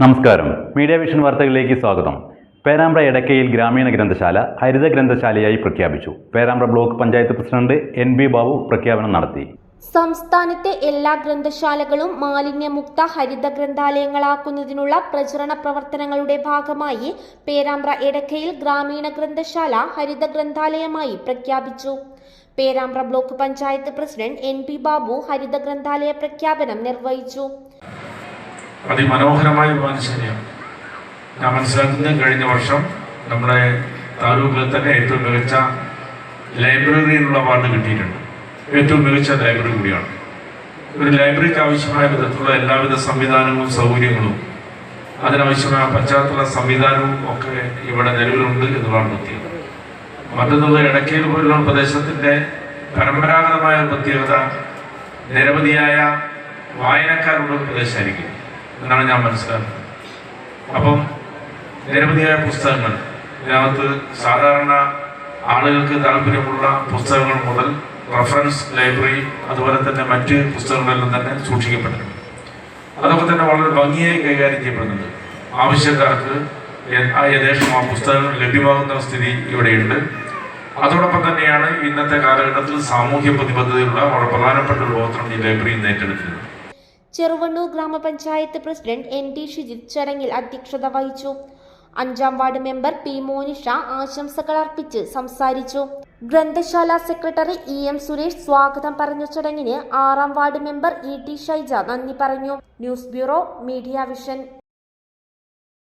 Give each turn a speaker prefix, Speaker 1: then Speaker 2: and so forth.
Speaker 1: നമസ്കാരം. Media vision വാർത്തകളിലേക്ക് സ്വാഗതം. പേരാമ്പ്ര എടക്കയിൽ ഗ്രാമീണ ഗ്രന്ഥശാല ഹരിത ഗ്രന്ഥശാലയായി പ്രഖ്യാപിച്ചു. Perambra block panchayat president N B Babu പ്രഖ്യാപനം നടത്തി.
Speaker 2: സംസ്ഥാനത്തെ എല്ലാ ഗ്രന്ഥശാലകളും മാലിന്യമുക്ത ഹരിത ഗ്രന്ഥാലയങ്ങളാക്കുന്നതിനുള്ള പ്രചരണ പ്രവർത്തനങ്ങളുടെ ഭാഗമായി പേരാമ്പ്ര എടക്കയിൽ ഗ്രാമീണ ഗ്രന്ഥശാല ഹരിത ഗ്രന്ഥാലയമായി പ്രഖ്യാപിച്ചു. Perambra block panchayat president N P Babu ഹരിത ഗ്രന്ഥാലയ പ്രഖ്യാപനം നിർവഹിച്ചു.
Speaker 3: അതിമനോഹരമായ ശരിയാണ്. ഞാൻ മനസ്സിലാക്കുന്നത് കഴിഞ്ഞ വർഷം നമ്മുടെ താലൂക്കിൽ തന്നെ ഏറ്റവും മികച്ച ലൈബ്രറിയിലുള്ള അവാർഡ് കിട്ടിയിട്ടുണ്ട്. ഏറ്റവും മികച്ച ലൈബ്രറി കൂടിയാണ്. ഒരു ലൈബ്രറിക്ക് ആവശ്യമായ വിധത്തിലുള്ള എല്ലാവിധ സംവിധാനങ്ങളും സൗകര്യങ്ങളും അതിനാവശ്യമായ പശ്ചാത്തല സംവിധാനവും ഒക്കെ ഇവിടെ നിലവിലുണ്ട് എന്നുള്ളതാണ് പ്രത്യേകത. മറ്റൊന്നുള്ള ഇടയ്ക്കൽ പോലുള്ള പ്രദേശത്തിന്റെ പരമ്പരാഗതമായ പ്രത്യേകത നിരവധിയായ വായനക്കാരുള്ള പ്രദേശമായിരിക്കും. എന്നാണ് ഞാൻ മനസ്സിലാക്കുന്നത്. അപ്പം നിരവധിയായ പുസ്തകങ്ങൾ. ഇതിനകത്ത് സാധാരണ ആളുകൾക്ക് താല്പര്യമുള്ള പുസ്തകങ്ങൾ മുതൽ റഫറൻസ് ലൈബ്രറി അതുപോലെ തന്നെ മറ്റ് പുസ്തകങ്ങളെല്ലാം തന്നെ സൂക്ഷിക്കപ്പെട്ടിട്ടുണ്ട് അതൊക്കെ തന്നെ വളരെ ഭംഗിയായി കൈകാര്യം ചെയ്യപ്പെടുന്നുണ്ട്. ആവശ്യക്കാർക്ക് യഥേഷ്ടം ആ പുസ്തകങ്ങൾ ലഭ്യമാകുന്ന സ്ഥിതി ഇവിടെയുണ്ട്. അതോടൊപ്പം തന്നെയാണ് ഇന്നത്തെ കാലഘട്ടത്തിൽ സാമൂഹ്യ പ്രതിബദ്ധതയുള്ള വളരെ പ്രധാനപ്പെട്ട ഒരു പ്രവർത്തനം ഈ ലൈബ്രറി ഇന്ന് ഏറ്റെടുക്കുന്നത്
Speaker 2: ചെറുവണ്ണൂർ ഗ്രാമപഞ്ചായത്ത് പ്രസിഡന്റ് എൻ ടി ഷിജിത് ചടങ്ങിൽ അധ്യക്ഷത വഹിച്ചു. അഞ്ചാം വാർഡ് മെമ്പർ പി മോനിഷ ആശംസകൾ അർപ്പിച്ച് സംസാരിച്ചു. ഗ്രന്ഥശാല സെക്രട്ടറി ഇ എം സുരേഷ് സ്വാഗതം പറഞ്ഞ ചടങ്ങിന് ആറാം ward member E T Shaija നന്ദി പറഞ്ഞു. News bureau media vision.